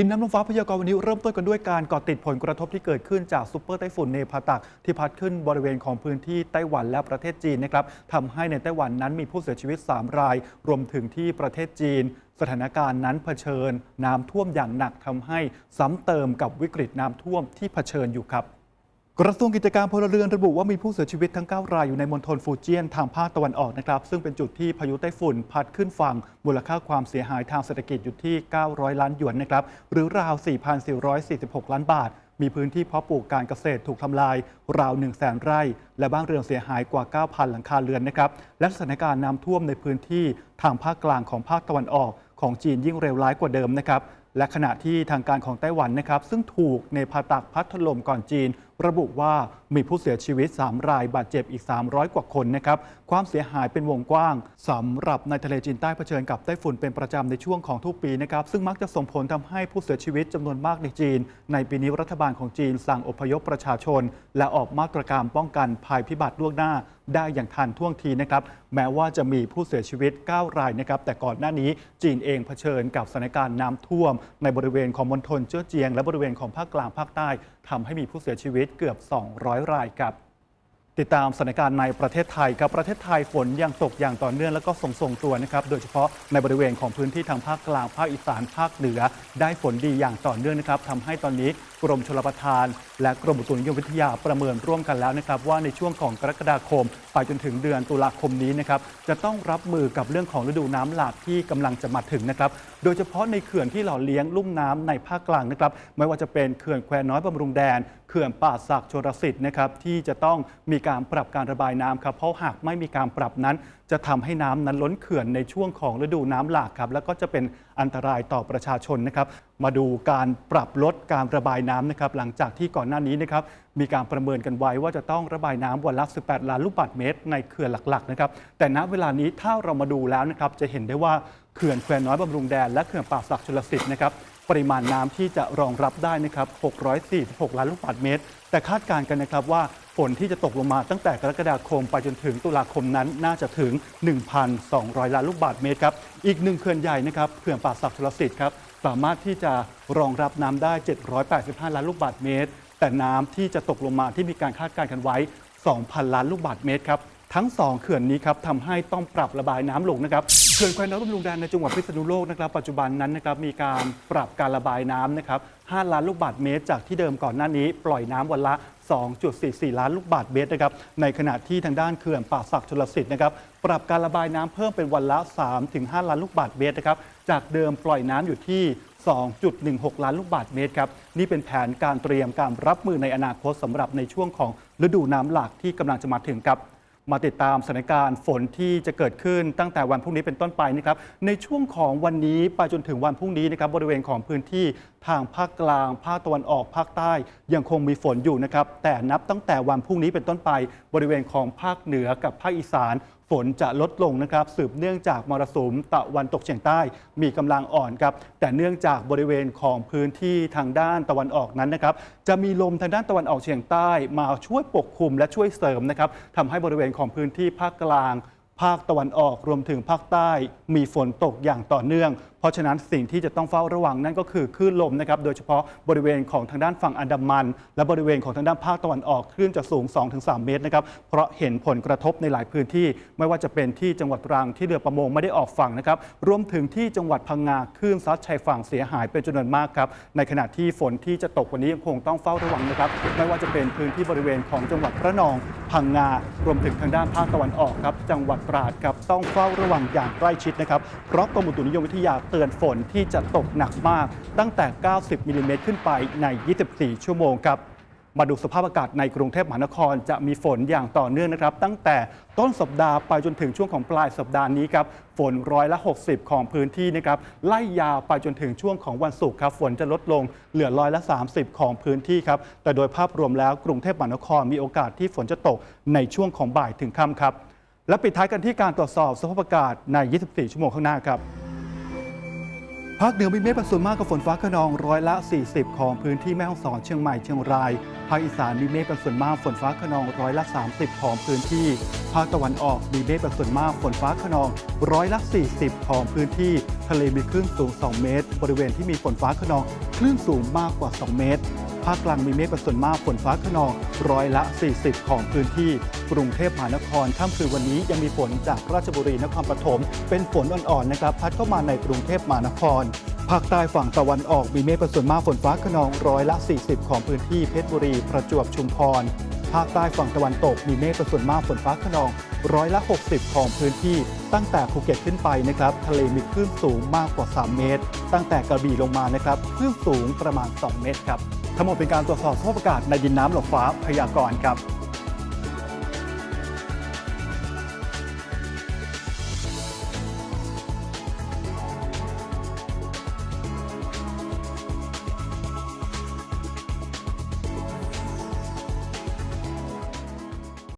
ดินน้ำลมฟ้าพยากรณ์วันนี้เริ่มต้นกันด้วยการก่อติดผลกระทบที่เกิดขึ้นจากซูเปอร์ไต้ฝุ่นเนพาตัก ที่พัดขึ้นบริเวณของพื้นที่ไต้หวันและประเทศจีนนะครับทำให้ในไต้หวันนั้นมีผู้เสียชีวิต 3 ราย รวมถึงที่ประเทศจีน สถานการณ์นั้นเผชิญ น้ำท่วมอย่างหนักทำให้ซ้ำเติมกับวิกฤตน้ำท่วมที่เผชิญอยู่ครับ กระทรวงกิจการพลเรือนระบุว่ามีผู้เสียชีวิตทั้ง 9 รายอยู่ในมณฑลฟูเจียนทางภาคตะวันออกนะครับ ซึ่งเป็นจุดที่พายุไต้ฝุ่นพัดขึ้นฝั่ง มูลค่าความเสียหายทางเศรษฐกิจอยู่ที่ 900 ล้านหยวนนะครับ หรือราว 4,446 ล้านบาท มีพื้นที่เพาะปลูกการเกษตรถูกทำลาย ราว 1 0 0 0 0แสนไร่ และบ้านเรือนเสียหายกว่า 9,000 หลังคาเรือนนะครับ และสถานการณ์น้ำท่วมในพื้นที่ทางภาคกลางของภาคตะวันออกของจีนยิ่งเร็วร้ายกว่าเดิมนะครับ และขณะที่ทางการของไต้หวันนะครับ ซึ่งถูกในพาตักพัดถล่มก่อนจีน ระบุว่ามีผู้เสียชีวิต 3 รายบาดเจ็บอีก 300 กว่าคนนะครับความเสียหายเป็นวงกว้างสำหรับในทะเลจีนใต้เผชิญกับไต้ฝุ่นเป็นประจำในช่วงของทุกปีนะครับซึ่งมักจะส่งผลทำให้ผู้เสียชีวิตจำนวนมากในจีน ในปีนี้รัฐบาลของจีนสั่งอพยพประชาชน และออกมาตรการป้องกันภัยพิบัติล่วงหน้า ได้อย่างทันท่วงทีนะครับแม้ว่าจะมีผู้เสียชีวิต 9 รายนะครับแต่ก่อนหน้านี้จีนเองเผชิญกับสถานการณ์น้ำท่วม ในบริเวณของมณฑลเจ้อเจียง และบริเวณของภาคกลางภาคใต้ทำให้มีผู้เสียชีวิตเกือบ 200 รายครับติดตามสถานการณ์ในประเทศไทยครับประเทศไทยฝนยังตกอย่างต่อเนื่องแล้วก็ทรงทรงตัวนะครับโดยเฉพาะในบริเวณของพื้นที่ทางภาคกลางภาคอีสานภาคเหนือ ได้ฝนดีอย่างต่อเนื่องนะครับทำให้ตอนนี้ กรมชลประทาน และกรมอุตุนิยมวิทยาประเมินร่วมกันแล้วนะครับว่าในช่วงของกรกฎาคม ไปจนถึงเดือนตุลาคมนี้นะครับจะต้องรับมือกับเรื่องของฤดูน้ำหลากที่กำลังจะมาถึงนะครับโดยเฉพาะในเขื่อนที่หล่อเลี้ยงลุ่มน้ำในภาคกลางนะครับไม่ว่าจะเป็นเขื่อนแควน้อยบำรุงแดนเขื่อนป่าสักชลสิทธิ์นะครับที่จะต้องมีการปรับการระบายน้ำครับเพราะหากไม่มีการปรับนั้น จะทำให้น้ำนั้นล้นเขื่อนในช่วงของฤดูน้ำหลากครับแล้วก็จะเป็นอันตรายต่อประชาชนนะครับ มาดูการปรับลดการระบายน้ำนะครับหลังจากที่ก่อนหน้านี้นะครับมีการประเมินกันไว้ว่าจะต้องระบายน้ำวันละ 18 ล้านลูกบาศก์เมตร ในเขื่อนหลักๆนะครับแต่ณเวลานี้ถ้าเรามาดูแล้วนะครับจะเห็นได้ว่าเขื่อนแควน้อยบำรุงแดนและเขื่อนป่าสักชลสิทธิ์นะครับ ปริมาณน้ำที่จะรองรับได้นะครับ 646 ล้านลูกบาศก์เมตร แต่คาดการณ์กันนะครับว่าฝนที่จะตกลงมาตั้งแต่กรกฎาคมไปจนถึงตุลาคมนั้นน่าจะถึง 1,200 ล้านลูกบาศก์เมตรครับ อีกหนึ่งเขื่อนใหญ่นะครับเขื่อนป่าสักชลสิทธิ์ครับ สามารถที่จะรองรับน้ำได้ 785 ล้านลูกบาศก์เมตร แต่น้ำที่จะตกลงมาที่มีการคาดการณ์กันไว้ 2,000 ล้านลูกบาศก์เมตรครับ ทั้ง 2 เขื่อนนี้ครับทำให้ต้องปรับระบายน้ำลงนะครับ เขื่อนแควน้อยบำรุงแดนในจังหวัดพิษณุโลกนะครับปัจจุบันนั้นนะครับมีการปรับการระบายน้ำนะครับ5ล้านลูกบาศก์เมตร จากที่เดิมก่อนหน้านี้ ปล่อยน้ำวันละ 2.44 ล้านลูกบาศก์เมตรนะครับในขณะที่ทางด้านเขื่อนป่าสักชลสิทธิ์นะครับปรับการระบายน้ำเพิ่มเป็นวันละ 3-5 ล้านลูกบาศก์เมตรนะครับจากเดิมปล่อยน้ำอยู่ที่ 2.16 ล้านลูกบาศก์เมตรครับนี่เป็นแผนการเตรียมการรับมือในอนาคตสำหรับในช่วงของฤดูน้ำหลากที่กำลังจะมาถึงครับ มาติดตามสถานการณ์ฝนที่จะเกิดขึ้นตั้งแต่วันพรุ่งนี้เป็นต้นไปนะครับในช่วงของวันนี้ไปจนถึงวันพรุ่งนี้นะครับบริเวณของพื้นที่ทางภาคกลาง ภาคตะวันออก ภาคใต้ ยังคงมีฝนอยู่นะครับแต่นับตั้งแต่วันพรุ่งนี้เป็นต้นไป บริเวณของภาคเหนือกับภาคอีสาน ฝนจะลดลงนะครับสืบเนื่องจากมรสุมตะวันตกเฉียงใต้มีกำลังอ่อนครับแต่เนื่องจากบริเวณของพื้นที่ทางด้านตะวันออกนั้นนะครับจะมีลมทางด้านตะวันออกเฉียงใต้มาช่วยปกคลุมและช่วยเสริมนะครับทำให้บริเวณของพื้นที่ภาคกลางภาคตะวันออกรวมถึงภาคใต้ มีฝนตกอย่างต่อเนื่องเพราะฉะนั้นสิ่งที่จะต้องเฝ้าระวังนั่นก็คือคลื่นลมนะครับ โดยเฉพาะบริเวณของทางด้านฝั่งอันดามัน และบริเวณของทางด้านภาคตะวันออกคลื่นจะสูง 2-3 เมตรนะครับ เพราะเห็นผลกระทบในหลายพื้นที่ ไม่ว่าจะเป็นที่จังหวัดตรังที่เรือประมงไม่ได้ออกฝั่งนะครับ รวมถึงที่จังหวัดพังงาคลื่นซัดชายฝั่งเสียหายเป็นจำนวนมากครับ ในขณะที่ฝนที่จะตกวันนี้ยังคงต้องเฝ้าระวังนะครับ ไม่ว่าจะเป็นพื้นที่บริเวณของจังหวัดระนอง พังงา รวมถึงทางด้านภาคตะวันออกครับ จังหวัดตราดครับต้องเฝ้าระวังอย่างใกล้ชิดนะครับ เพราะกรมอุตุนิยมวิทยาเตือนฝนที่จะตกหนักมากตั้งแต่ 90มิลลิเมตรขึ้นไปใน 24 ชั่วโมงครับ มาดูสภาพอากาศในกรุงเทพมหานครจะมีฝนอย่างต่อเนื่องนะครับ ตั้งแต่ต้นสัปดาห์ไปจนถึงช่วงของปลายสัปดาห์นี้ครับฝนร้อยละ 60 ของพื้นที่นะครับไล่ยาวไปจนถึงช่วงของวันศุกร์ครับฝนจะลดลงเหลือร้อยละ 30 ของพื้นที่ครับแต่โดยภาพรวมแล้วกรุงเทพมหานครมีโอกาสที่ฝนจะตกในช่วงของบ่ายถึงค่ำครับและปิดท้ายกันที่การตรวจสอบสภาพอากาศใน 24 ชั่วโมงข้างหน้าครับ ภาคเหนือมีเมฆเป็นส่วนมากกับฝนฟ้าขนองร้อยละ 40 ของพื้นที่แม่ฮ่องสอนเชียงใหม่เชียงราย ภาคอีสานมีเมฆเป็นส่วนมากฝนฟ้าขนองร้อยละ 30 ของพื้นที่ ภาคตะวันออกมีเมฆเป็นส่วนมากฝนฟ้าขนองร้อยละ 40 ของพื้นที่ ทะเลมีคลื่นสูง 2 เมตร บริเวณที่มีฝนฟ้าขนองคลื่นสูงมากกว่า 2 เมตราคกลางมีเมฆเป็นส่วนมากฝนฟ้าขนองร้อยละ 40 ของพื้นที่ กรุงเทพมหานครค่ำคืนวันนี้ยังมีฝนจากราชบุรีนครปฐมเป็นฝนอ่อนๆนะครับ พัดเข้ามาในกรุงเทพมหานครภาคใต้ฝั่งตะวันออกมีเมฆเป็นส่วนมากฝนฟ้าขนองร้อยละ 40 ของพื้นที่เพชรบุรี ประจวบชุมพรภาคใต้ฝั่งตะวันตกมีเมฆเป็นส่วนมากฝนฟ้าขนองร้อยละ 60 ของพื้นที่ ตั้งแต่ภูเก็ตขึ้นไปนะครับ ทะเลมีคลื่นสูงมากกว่า 3 เมตร ตั้งแต่กระบี่ลงมานะครับคลื่นสูงประมาณ 2 เมตรครับ ทั้งหมดเป็นการตรวจสอบสภาพอากาศในดินน้ำหลบฟ้าพยากรณ์ครับ